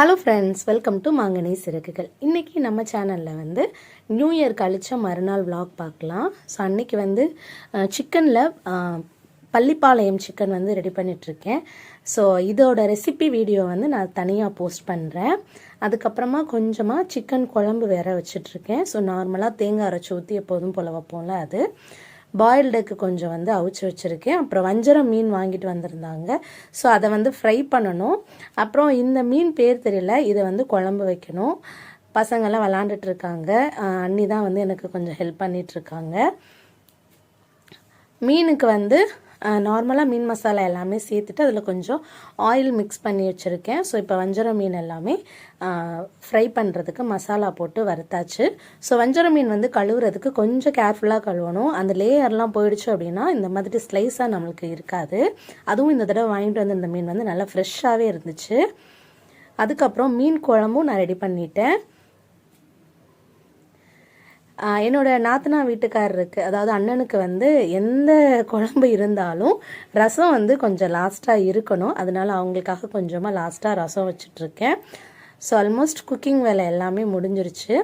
Hello friends welcome to மாங்கனி சிறகுகள் இன்றைக்கி நம்ம சேனலில் வந்து நியூ இயர் கழிச்ச மறுநாள் விலாக் பார்க்கலாம். ஸோ அன்றைக்கி வந்து சிக்கனில் பள்ளிப்பாளையம் சிக்கன் வந்து ரெடி பண்ணிகிட்ருக்கேன் ஸோ இதோட ரெசிபி வீடியோ வந்து நான் தனியாக போஸ்ட் பண்ணுறேன் அதுக்கப்புறமா கொஞ்சமாக சிக்கன் குழம்பு வேற வச்சிட்ருக்கேன் ஸோ நார்மலாக தேங்காய் அரைச்சி ஊற்றி எப்போதும் போல் வைப்போம்ல அது. பாயில்டுக்கு கொஞ்சம் வந்து அவிச்சு வச்சுருக்கேன். அப்புறம் வஞ்சரம் மீன் வாங்கிட்டு வந்திருந்தாங்க. ஸோ அதை வந்து ஃப்ரை பண்ணணும். அப்புறம் இந்த மீன் பேர் தெரியல. இதை வந்து குழம்பு வைக்கணும். பசங்கள்லாம் விளாண்டுட்டு இருக்காங்க. அண்ணி தான் வந்து எனக்கு கொஞ்சம் ஹெல்ப் பண்ணிகிட்ருக்காங்க மீனுக்கு வந்து நார்மலாக மீன் மசாலா எல்லாமே சேர்த்துட்டு அதில் கொஞ்சம் ஆயில் மிக்ஸ் பண்ணி வச்சுருக்கேன். ஸோ இப்போ வஞ்சரம் மீன் எல்லாமே ஃப்ரை பண்ணுறதுக்கு மசாலா போட்டு வறுத்தாச்சு. ஸோ வஞ்சரம் மீன் வந்து கழுவுறதுக்கு கொஞ்சம் கேர்ஃபுல்லாக கழுவணும். அந்த லேயர்லாம் போயிடுச்சு அப்படின்னா இந்த மாதிரி ஸ்லைஸாக நம்மளுக்கு இருக்காது. அதுவும் இந்த தடவை வாங்கிட்டு வந்து இந்த மீன் வந்து நல்லா ஃப்ரெஷ்ஷாகவே இருந்துச்சு. அதுக்கப்புறம் மீன் குழம்பும் நான் ரெடி பண்ணிட்டேன். என்னோட நாத்தனா வீட்டுக்காரருக்கு அதாவது அண்ணனுக்கு வந்து எந்த குழம்பு இருந்தாலும் ரசம் வந்து கொஞ்சம் லாஸ்ட்டாக இருக்கணும். அதனால அவங்களுக்காக கொஞ்சமாக லாஸ்ட்டாக ரசம் வச்சிட்ருக்கேன் ஸோ ஆல்மோஸ்ட் குக்கிங் வேலை எல்லாமே முடிஞ்சிருச்சு.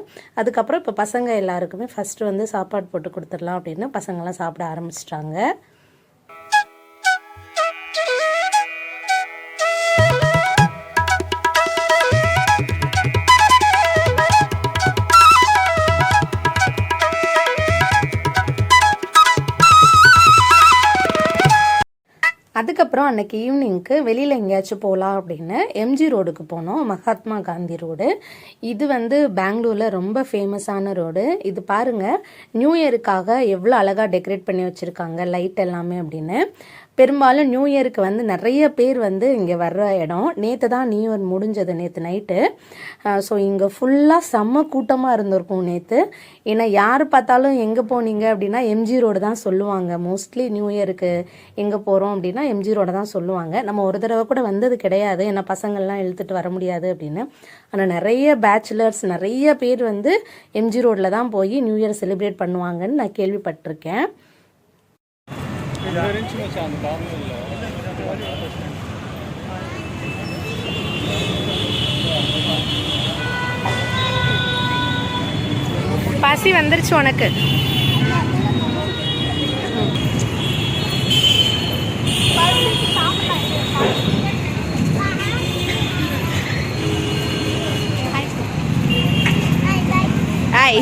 அதுக்கப்புறம் இப்போ பசங்க எல்லாருக்குமே ஃபஸ்ட்டு வந்து சாப்பாடு போட்டு கொடுத்துடலாம் அப்படின்னு பசங்கள்லாம் சாப்பிட ஆரம்பிச்சிட்டாங்க. அதுக்கப்புறம் அன்னைக்கு ஈவினிங்க்கு வெளியில் எங்கேயாச்சும் போகலாம் அப்படின்னு எம்ஜி ரோடுக்கு போனோம் மகாத்மா காந்தி ரோடு இது வந்து பெங்களூரில் ரொம்ப ஃபேமஸான ரோடு இது பாருங்கள் நியூ இயருக்காக எவ்வளோ அழகாக டெக்கரேட் பண்ணி வச்சுருக்காங்க லைட் எல்லாமே அப்படின்னு. பெரும்பாலும் நியூ இயருக்கு வந்து நிறைய பேர் வந்து இங்கே வர்ற இடம். நேற்று தான் நியூ இயர் முடிஞ்சது நேற்று நைட்டு ஸோ இங்கே ஃபுல்லாக செம்ம கூட்டமாக இருந்திருக்கும் நேற்று ஏன்னா யார் பார்த்தாலும் எங்கே போனீங்க அப்படின்னா எம்ஜி ரோடு தான் சொல்லுவாங்க. மோஸ்ட்லி நியூ இயருக்கு எங்கே போகிறோம் அப்படின்னா எம்ஜி ரோடை தான் சொல்லுவாங்க. நம்ம ஒரு தடவை கூட வந்தது கிடையாது. ஏன்னா பசங்கள்லாம் இழுத்துட்டு வர முடியாது அப்படின்னு. ஆனால் நிறைய பேச்சுலர்ஸ் நிறைய பேர் வந்து எம்ஜி ரோட்டில் தான் போய் நியூ இயர் செலிப்ரேட் பண்ணுவாங்கன்னு நான் கேள்விப்பட்டிருக்கேன். ரெண்டு மச்சான் அந்த பசி வந்துருச்சு உனக்கு. ஹாய்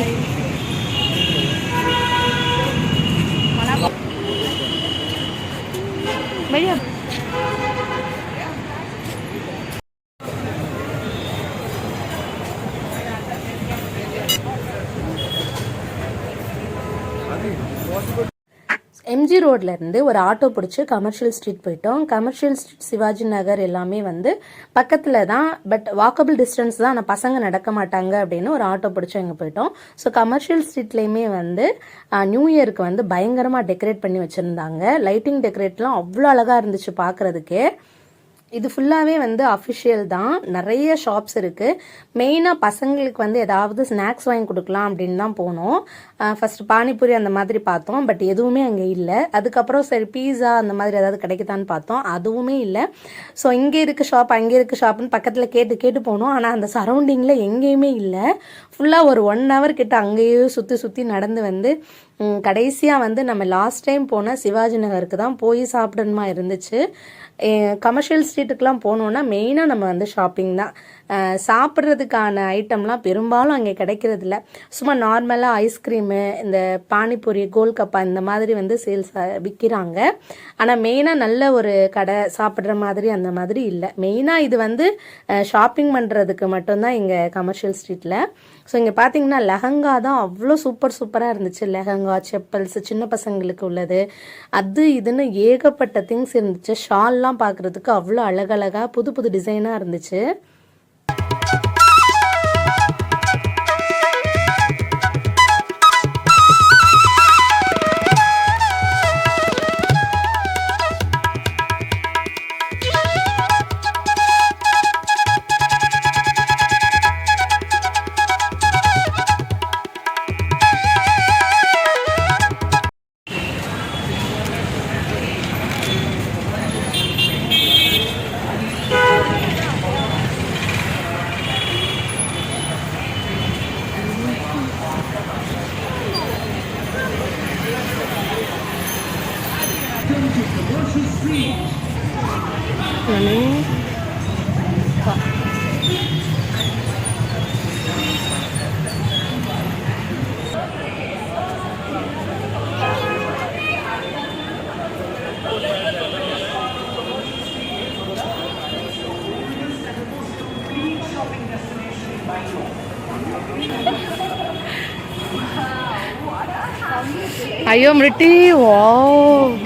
எம்ஜி ஒரு ஆட்டோ பிடிச்சி கமர்ஷியல் ஸ்ட்ரீட் போயிட்டோம். கமர்ஷியல் ஸ்ட்ரீட் சிவாஜி நகர் எல்லாமே வந்து பக்கத்தில் தான் பட் வாக்கபிள் டிஸ்டன்ஸ் தான் ஆனால் பசங்க நடக்க மாட்டாங்க அப்படின்னு ஒரு ஆட்டோ பிடிச்சி அங்கே போயிட்டோம். ஸோ கமர்ஷியல் ஸ்ட்ரீட்லேயுமே வந்து நியூ இயருக்கு வந்து பயங்கரமாக டெக்கரேட் பண்ணி வச்சுருந்தாங்க. லைட்டிங் டெக்கரேட்லாம் அவ்வளோ அழகாக இருந்துச்சு பார்க்குறதுக்கே இது ஃபுல்லாகவே வந்து அஃபிஷியல் தான். நிறைய ஷாப்ஸ் இருக்குது மெயினாக பசங்களுக்கு வந்து ஏதாவது ஸ்நாக்ஸ் வாங்கி கொடுக்கலாம் அப்படின்னு தான் போனோம். ஃபஸ்ட்டு பானிபூரி அந்த மாதிரி பார்த்தோம். பட் எதுவுமே அங்கே இல்லை. அதுக்கப்புறம் சரி பீஸா அந்த மாதிரி ஏதாவது கிடைக்குதான்னு பார்த்தோம். அதுவுமே இல்லை. ஸோ இங்கே இருக்க ஷாப் அங்கே இருக்க ஷாப்னு பக்கத்தில் கேட்டு கேட்டு போனோம். ஆனால் அந்த சரௌண்டிங்கில் எங்கேயுமே இல்லை. ஃபுல்லாக ஒரு ஒன் ஹவர் கிட்ட அங்கேயே சுற்றி சுற்றி நடந்து வந்து கடைசியாக வந்து நம்ம லாஸ்ட் டைம் போன சிவாஜி நகருக்கு தான் போய் சாப்பிடணுமா இருந்துச்சு. கமர்ஷியல் ஸ்ட்ரீட்டுக்கெலாம் போனோன்னா மெயினாக நம்ம வந்து ஷாப்பிங் தான். சாப்பிட்றதுக்கான ஐட்டம்லாம் பெரும்பாலும் அங்கே கிடைக்கிறதில்ல. சும்மா நார்மலாக ஐஸ்கிரீமு இந்த பானிபூரி கோல்கப்பா இந்த மாதிரி வந்து சேல்ஸ் விற்கிறாங்க ஆனால் மெயினாக நல்ல ஒரு கடை சாப்பிட்ற மாதிரி அந்த மாதிரி இல்லை. மெயினாக இது வந்து ஷாப்பிங் பண்ணுறதுக்கு மட்டும்தான் இங்கே கமர்ஷியல் ஸ்ட்ரீட்டில் ஸோ இங்கே பார்த்தீங்கன்னா லெஹங்கா தான் அவ்வளோ சூப்பர் சூப்பராக இருந்துச்சு. லெஹங்கா செப்பல்ஸ் சின்ன பசங்களுக்கு உள்ளது. அது இதுன்னு ஏகப்பட்ட திங்ஸ் இருந்துச்சு. ஷால்லாம் பார்க்குறதுக்கு அவ்வளோ அழகழகாக புது புது டிசைனாக இருந்துச்சு. நானு ஐயோ மிருட்டி ஓ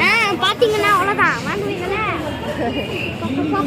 ஆ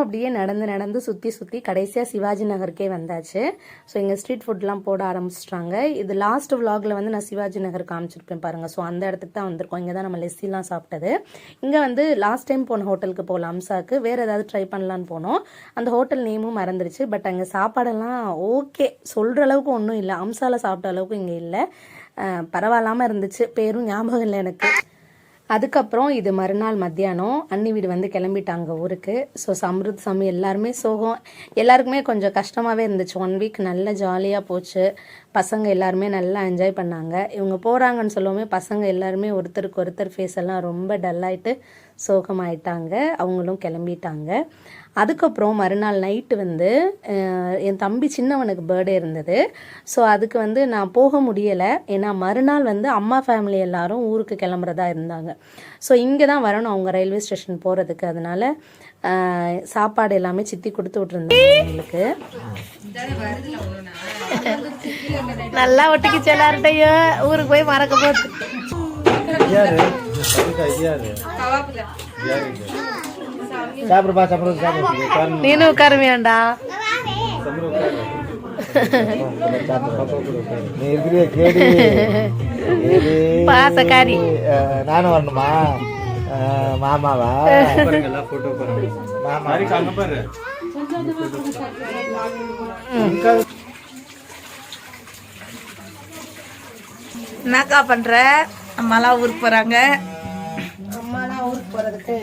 அப்புறம் அப்படியே நடந்து நடந்து சுற்றி சுற்றி கடைசியாக சிவாஜி நகருக்கே வந்தாச்சு. ஸோ இங்கே ஸ்ட்ரீட் ஃபுட்லாம் போட ஆரம்பிச்சிட்டாங்க. இது லாஸ்ட் விலாகில் வந்து நான் சிவாஜி நகர் காமிச்சிருப்பேன் பாருங்கள் ஸோ அந்த இடத்துக்கு தான் வந்திருக்கோம். இங்கே தான் நம்ம லெஸ்ஸிலாம் சாப்பிட்டது. இங்கே வந்து லாஸ்ட் டைம் போன ஹோட்டலுக்கு போகலாம். அம்சாக்கு வேறு ஏதாவது ட்ரை பண்ணலான்னு போனோம். அந்த ஹோட்டல் நேமும் மறந்துருச்சு. பட் அங்கே சாப்பாடெல்லாம் ஓகே சொல்கிற அளவுக்கு ஒன்றும் இல்லை. அம்சாவில் சாப்பிட்ட அளவுக்கு இங்கே இல்லை. பரவாயில்லாமல் இருந்துச்சு. பேரும் ஞாபகம் இல்லை எனக்கு. அதுக்கப்புறம் இது மறுநாள் மத்தியானம். அன்னி வீடு வந்து கிளம்பிட்டாங்க ஊருக்கு. ஸோ சம்ருத் சாமி எல்லாருமே சோகம். எல்லாருக்குமே கொஞ்சம் கஷ்டமாகவே இருந்துச்சு. ஒன் வீக் நல்ல ஜாலியாக போச்சு. பசங்க எல்லாருமே நல்லா என்ஜாய் பண்ணாங்க. இவங்க போகிறாங்கன்னு சொல்லவுமே பசங்க எல்லாருமே ஒருத்தருக்கு ஒருத்தர் ஃபேஸ் எல்லாம் ரொம்ப டல்லாயிட்டு சோகமாயிட்டாங்க. அவங்களும் கிளம்பிட்டாங்க. அதுக்கப்புறம் மறுநாள் நைட்டு வந்து என் தம்பி சின்னவனுக்கு பர்த்டே இருந்தது. ஸோ அதுக்கு வந்து நான் போக முடியலை. ஏன்னா மறுநாள் வந்து அம்மா ஃபேமிலி எல்லாரும் ஊருக்கு கிளம்புறதா இருந்தாங்க. ஸோ இங்கே தான் வரணும். அவங்க ரயில்வே ஸ்டேஷன் போகிறதுக்கு அதனால சாப்பாடு எல்லாமே சித்தி கொடுத்து விட்டுருந்தாங்க எங்களுக்கு. நல்லா ஒட்டிக்கிச்சு எல்லார்ட்டையும் ஊருக்கு போய் மறக்க போகுது சாப்பிடுப்பா சாப்பிடு சாப்பிடு. நீனும் உட்காருவியாண்டா சமரு உட்காரு சாப்பிடு பாப்பா கூட உட்காரு நீ இருக்கிறிய கேடி கேடி பாசக்காரி. நானும் வரணுமா? மாமாவா? பாருங்க போட்டோ பாருங்க மாமா அங்க பாரு. என்னக்கா பண்ற? அம்மாலாம் ஊருக்கு போறாங்க. அம்மாலாம் ஊருக்கு போகிறதுக்கு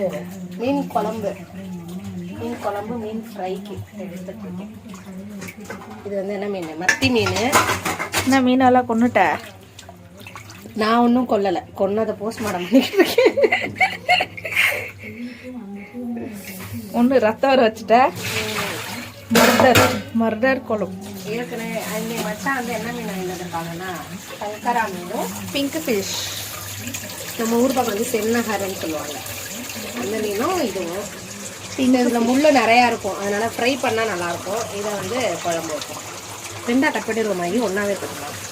மீன் குழம்பு. மீன் குழம்பு மீன் ஃப்ரைக்கு எடுத்துட்டு இது வந்து என்ன மீன்? மத்தி மீன். என்ன மீனெல்லாம் கொண்டுட்ட நான் ஒன்றும் கொல்லலை. கொன்னதை போஸ்ட்மார்ட்டம் பண்ணிட்டு இருக்கேன் ஒன்று ரத்தம் வர வச்சுட்ட? மர்டர். மர்டர் குழம்பு ஏற்கனவே அங்கே மச்சான் வந்து என்ன மீன் வாங்கிட்டு சங்கரா மீனும் பிங்க் ஃபிஷ் நம்ம ஊர் பக்கம் வந்து சென்னஹரன்னு சொல்லுவாங்க. அந்த மீனும் இதுவும் இந்த இதில் முள்ளு நிறையா இருக்கும். அதனால் ஃப்ரை பண்ணால் நல்லாயிருக்கும் இதை வந்து குழம்பு வைப்போம். ரெண்டாக கட் பண்ணிடுவோம் மாதிரி ஒன்றாவே கொடுக்கலாம்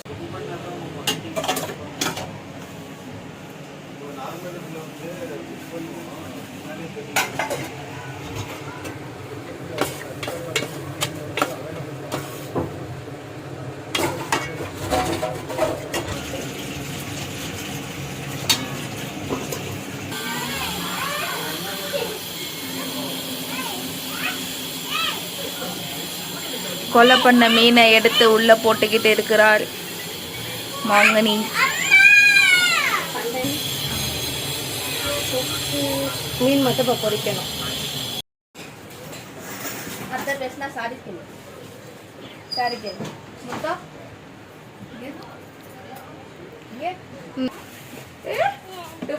கொலை பண்ண மீனை எடுத்து உள்ள போட்டுக்கிட்டு இருக்கிறாள் மாங்கனி. மீன் மட்டும் இப்போ பொரிக்கணும் அடுத்த பேசினா சாரி கேளு சாரி கேளு முத்தா?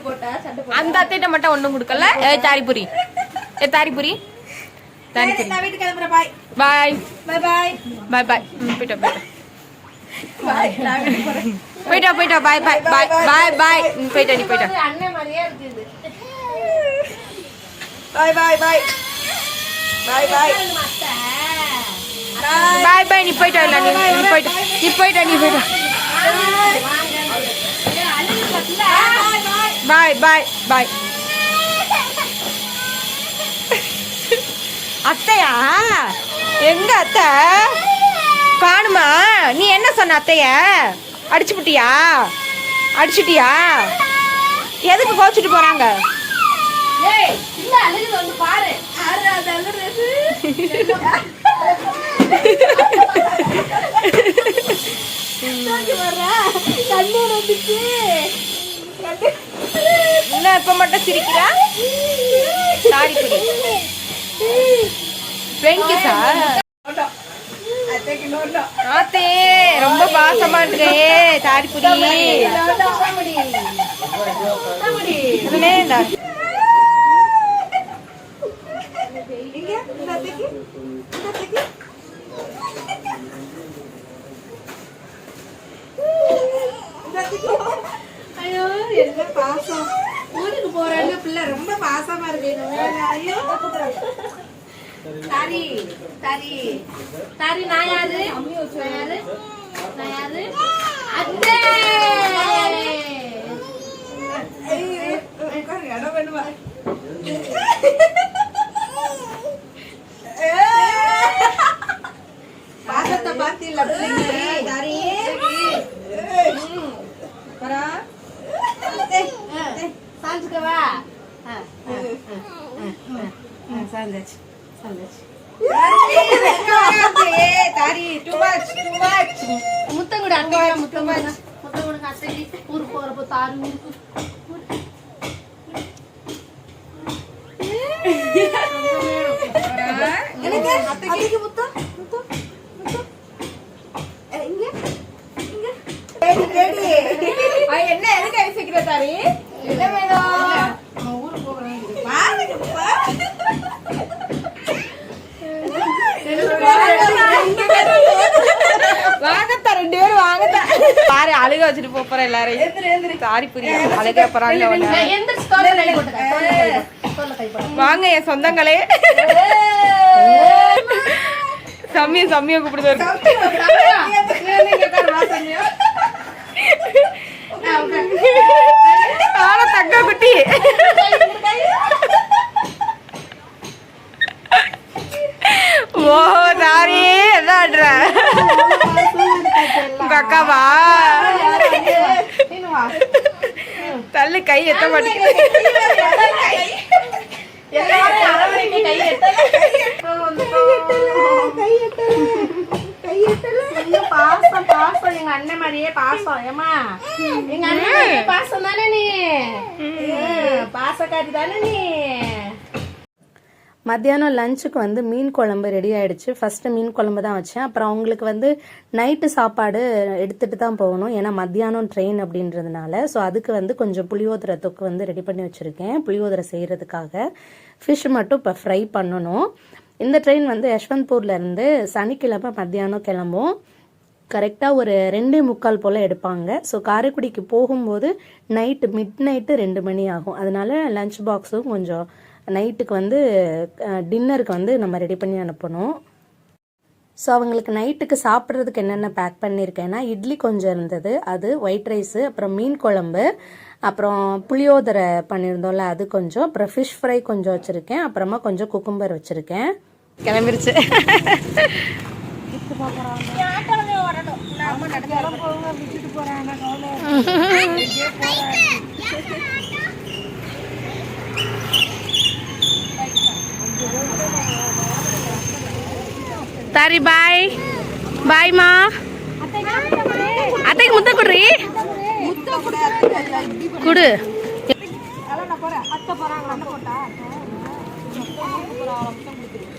போட்டா சண்டை போட்டா? அந்த அத்தைட்ட மட்டும் ஒன்றும் கொடுக்கல. ஏ தாரிபுரி. ஏ தாரிபுரி. தாரிபுரி வீட்டுக்கு கிளம்புறேன். பாய். பாய். பாய் பாய் பாய் பாய் ம் போயிட்டோம் போயிட்டோம் பாய் நான் வீட்டுக்கு போறேன் போயிட்டா போயிட்டா பாய் பாய் பாய் பாய் பாய் போயிட்டா நீ போயிட்டா பாய் பாய் பாய் பாய் பாய் பாய் பாய் நீ போயிட்டா இல்ல நீ நீ போயிட்டா நீ போயிட்டா நீ போயிட்டா பாய் பாய் பாய் அத்தையா? எங்க அத்தை? காணுமா? நீ என்ன சொன்ன அத்தைய? அடிச்சு புட்டியா அடிச்சுட்டியா? எதுக்கு கோச்சிட்டு போறாங்க? என்ன இப்ப மட்டும் சிரிக்கிறா? சாரி புரி சார் ஆத்தே ரொம்ப பாசமா இருக்கே. சாரி ஐயோ என்ன பாசம். ஊருக்கு போறாங்க பிள்ளை ரொம்ப பாசமா இருக்கு. ஐயோ. தாரி தாரி தாரி நான் யாரு நான் யாரு நான் யாரு அத்தை இடம் வேணுமா பாசத்தை பார்த்தில்ல பிள்ளைங்க தாரி வரா சாஞ்சுக்கவா சாஞ்சாச்சு சாஞ்சாச்சு தாரி டூ மச் டூ மச் முத்தம் கூட அங்க வர முத்தம் கூட முத்தம் கூட அத்தைக்கு ஊருக்கு போறப்போ தாரு ஊருக்கு எனக்கு அத்தைக்கு முத்தம் முத்தம் முத்தம் ஏ, இங்க இங்க ரெடி ரெடி என்ன? எதுக்கு தாரி என்ன வேணும்? வாங்கத்தா ரெண்டு பேரும் வாங்கத்தா. பாரு அழுக வச்சுட்டு போப் போற எல்லாரையும். சாரி புரி அழுக போறாங்க வாங்க என் சொந்தங்களே. சம்மிய சம்மிய கூப்பிடுதாரு ஆனா தக்க குட்டி. ஓ சாரி என்ன உங்க அக்காவா? தள்ளு கை எத்த மாட்டேங்குது எல்லாரும் அரவணைக்கு கை எட்டு பாசம் பாசம். எங்க அண்ணன் மாதிரியே பாசம். ஏமா எங்க அண்ணன் பாசம் தானே நீ? பாசக்காரி தானே நீ? மத்தியானம் லஞ்சுக்கு வந்து மீன் குழம்பு ரெடி ஆயிடுச்சு. ஃபஸ்ட்டு மீன் குழம்பு தான் வச்சேன். அப்புறம் அவங்களுக்கு வந்து நைட்டு சாப்பாடு எடுத்துகிட்டு தான் போகணும். ஏன்னா மத்தியானம் ட்ரெயின் அப்படின்றதுனால. ஸோ அதுக்கு வந்து கொஞ்சம் புளியோதரை தொக்கு வந்து ரெடி பண்ணி வச்சுருக்கேன். புளியோதரை செய்கிறதுக்காக ஃபிஷ் மட்டும் இப்போ ஃப்ரை பண்ணணும். இந்த ட்ரெயின் வந்து யஷ்வந்த்பூர்லேருந்து சனிக்கிழமை மத்தியானம் கிளம்பும். கரெக்டாக ஒரு ரெண்டே முக்கால் போல் எடுப்பாங்க. ஸோ காரைக்குடிக்கு போகும்போது நைட்டு மிட் நைட்டு ரெண்டு மணி ஆகும். அதனால லஞ்ச் பாக்ஸும் கொஞ்சம் நைட்டுக்கு வந்து டின்னருக்கு வந்து நம்ம ரெடி பண்ணி அனுப்பணும். ஸோ அவங்களுக்கு நைட்டுக்கு சாப்பிட்றதுக்கு என்னென்ன பேக் பண்ணியிருக்கேன்னா இட்லி கொஞ்சம் இருந்தது அது ஒயிட் ரைஸு அப்புறம் மீன் குழம்பு அப்புறம் புளியோதரை பண்ணியிருந்தோம்ல அது கொஞ்சம் அப்புறம் ஃபிஷ் ஃப்ரை கொஞ்சம் வச்சுருக்கேன் அப்புறமா கொஞ்சம் குக்கும்பர் வச்சுருக்கேன். கிளம்பிருச்சு. சரி பாய் பாய்மா அத்தைக்கு முத்த குடுறி குடு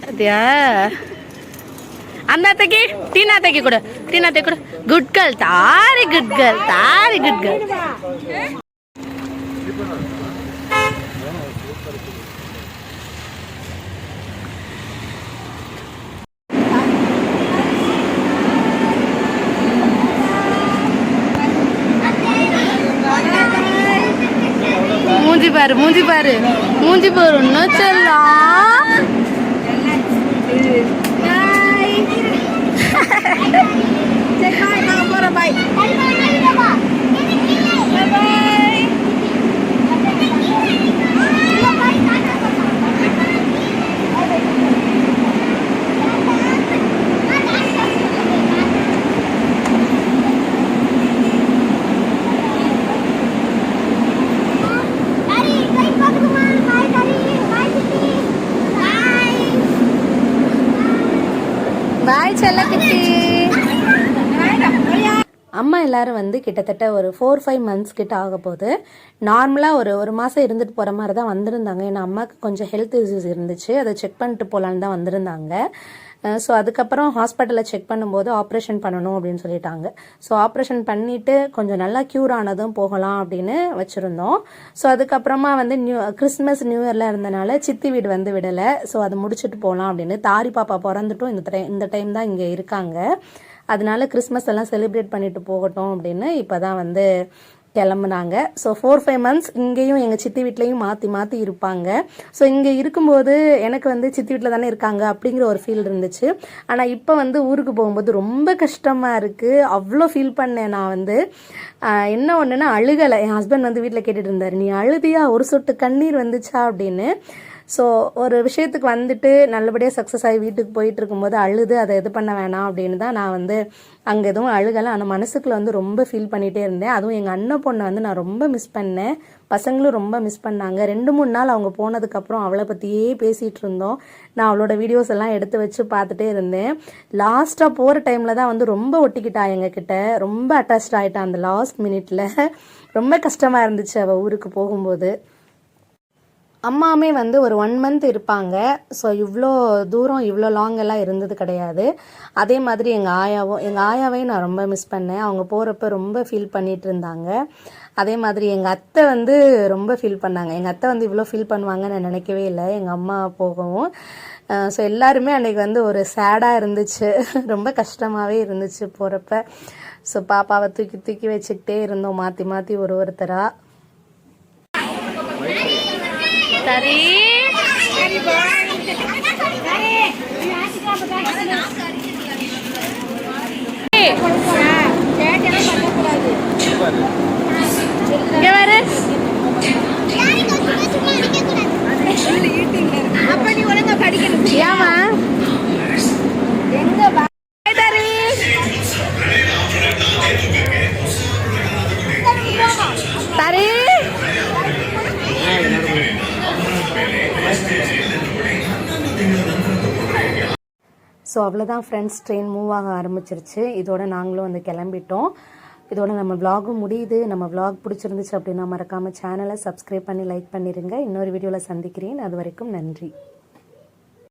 அத்தியா அந்த அத்தைக்கு டீனா அத்தைக்கு கொடு டீனா அத்தை கொடு குட் கேர்ள் தாரி குட் கேர்ள் தாரி குட் கேர்ள் மூஞ்சி பாரு மூஞ்சி பாரு. மூஞ்சி பாரு இன்னும் செல்லம் தாரி கை பாத்துக்குமா பாய் தாரி பாய் சித்தி எல்லாரும் வந்து கிட்டத்தட்ட ஒரு ஃபோர் ஃபைவ் மந்த்ஸ் கிட்ட ஆக போகுது. நார்மலாக ஒரு ஒரு மாதம் இருந்துட்டு போகிற மாதிரி தான் வந்திருந்தாங்க. ஏன்னா அம்மாவுக்கு கொஞ்சம் ஹெல்த் இஷ்யூஸ் இருந்துச்சு. அதை செக் பண்ணிட்டு போகலான்னு தான் வந்திருந்தாங்க. ஸோ அதுக்கப்புறம் ஹாஸ்பிட்டலில் செக் பண்ணும்போது ஆப்ரேஷன் பண்ணணும் அப்படின்னு சொல்லிட்டாங்க. ஸோ ஆப்ரேஷன் பண்ணிவிட்டு கொஞ்சம் நல்லா க்யூர் ஆனதும் போகலாம் அப்படின்னு வச்சுருந்தோம். ஸோ அதுக்கப்புறமா வந்து நியூ கிறிஸ்மஸ் நியூ இயரில் இருந்தனால சித்தி வீடு வந்து விடலை. ஸோ அதை முடிச்சுட்டு போகலாம் அப்படின்னு தாரி பாப்பா பிறந்துட்டும் இந்த டைம் இந்த டைம் தான் இங்கே இருக்காங்க. அதனால கிறிஸ்மஸ் எல்லாம் செலிப்ரேட் பண்ணிட்டு போகட்டும் அப்படின்னு இப்போ தான் வந்து கிளம்புனாங்க. ஸோ ஃபோர் ஃபைவ் மந்த்ஸ் இங்கேயும் எங்கள் சித்தி வீட்லேயும் மாற்றி மாற்றி இருப்பாங்க. ஸோ இங்கே இருக்கும்போது எனக்கு வந்து சித்தி வீட்டில் தானே இருக்காங்க அப்படிங்கிற ஒரு ஃபீல் இருந்துச்சு. ஆனால் இப்போ வந்து ஊருக்கு போகும்போது ரொம்ப கஷ்டமாக இருக்குது அவ்வளோ ஃபீல் பண்ணேன் நான் வந்து. என்ன ஒன்றுன்னா அழுகலை. என் ஹஸ்பண்ட் வந்து வீட்டில் கேட்டுட்டு இருந்தார் நீ அழுதியா? ஒரு சொட்டு கண்ணீர் வந்துச்சா? அப்படின்னு. ஸோ ஒரு விஷயத்துக்கு வந்துட்டு நல்லபடியாக சக்ஸஸ் ஆகி வீட்டுக்கு போயிட்டு இருக்கும்போது அழுது அதை இது பண்ண வேணாம் அப்படின்னு தான் நான் வந்து அங்கே எதுவும் அழுகலை. ஆனால் மனசுக்குள்ள வந்து ரொம்ப ஃபீல் பண்ணிகிட்டே இருந்தேன். அதுவும் எங்கள் அண்ணன் பொண்ணை வந்து நான் ரொம்ப மிஸ் பண்ணேன். பசங்களும் ரொம்ப மிஸ் பண்ணாங்க. ரெண்டு மூணு நாள் அவங்க போனதுக்கப்புறம் அவளை பற்றியே பேசிகிட்டு இருந்தோம். நான் அவளோட வீடியோஸ் எல்லாம் எடுத்து வச்சு பார்த்துட்டே இருந்தேன். லாஸ்ட்டாக போகிற டைமில் தான் வந்து ரொம்ப ஒட்டிக்கிட்டா எங்ககிட்ட ரொம்ப அட்டாச்ட் ஆகிட்டான் அந்த லாஸ்ட் மினிட்ல ரொம்ப கஷ்டமாக இருந்துச்சு அவள் ஊருக்கு போகும்போது. அம்மாவுமே வந்து ஒரு ஒன் மந்த் இருப்பாங்க. ஸோ இவ்வளோ தூரம் இவ்வளோ லாங் எல்லாம் இருந்தது கிடையாது. அதே மாதிரி எங்கள் ஆயாவும் எங்கள் ஆயாவையும் நான் ரொம்ப மிஸ் பண்ணேன். அவங்க போகிறப்ப ரொம்ப ஃபீல் பண்ணிட்டு இருந்தாங்க. அதே மாதிரி எங்கள் அத்தை வந்து ரொம்ப ஃபீல் பண்ணாங்க. எங்கள் அத்தை வந்து இவ்வளோ ஃபீல் பண்ணுவாங்கன்னு நான் நினைக்கவே இல்லை. எங்கள் அம்மா போகவும். ஸோ எல்லாருமே அன்றைக்கி வந்து ஒரு சேடாக இருந்துச்சு. ரொம்ப கஷ்டமாகவே இருந்துச்சு போகிறப்ப ஸோ பாப்பாவை தூக்கி தூக்கி வச்சுக்கிட்டே இருந்தோம். மாற்றி மாற்றி ஒரு ஒருத்தராக சரி இங்க பாரு அப்ப நீ ஒழுங்கா படிக்கணும் ஏமா எங்க பா- தரி தரி ஸோ அவ்வளோதான் ஃப்ரெண்ட்ஸ் ட்ரெயின் மூவ் ஆக ஆரம்பிச்சிருச்சு. இதோட நாங்களும் வந்து கிளம்பிட்டோம். இதோட நம்ம vlog-உம் முடியுது. நம்ம vlog பிடிச்சிருந்துச்சு அப்படின்னா மறக்காமல் சேனலை சப்ஸ்கிரைப் பண்ணி லைக் பண்ணிடுங்க இன்னொரு வீடியோவில் சந்திக்கிறேன். அது வரைக்கும் நன்றி.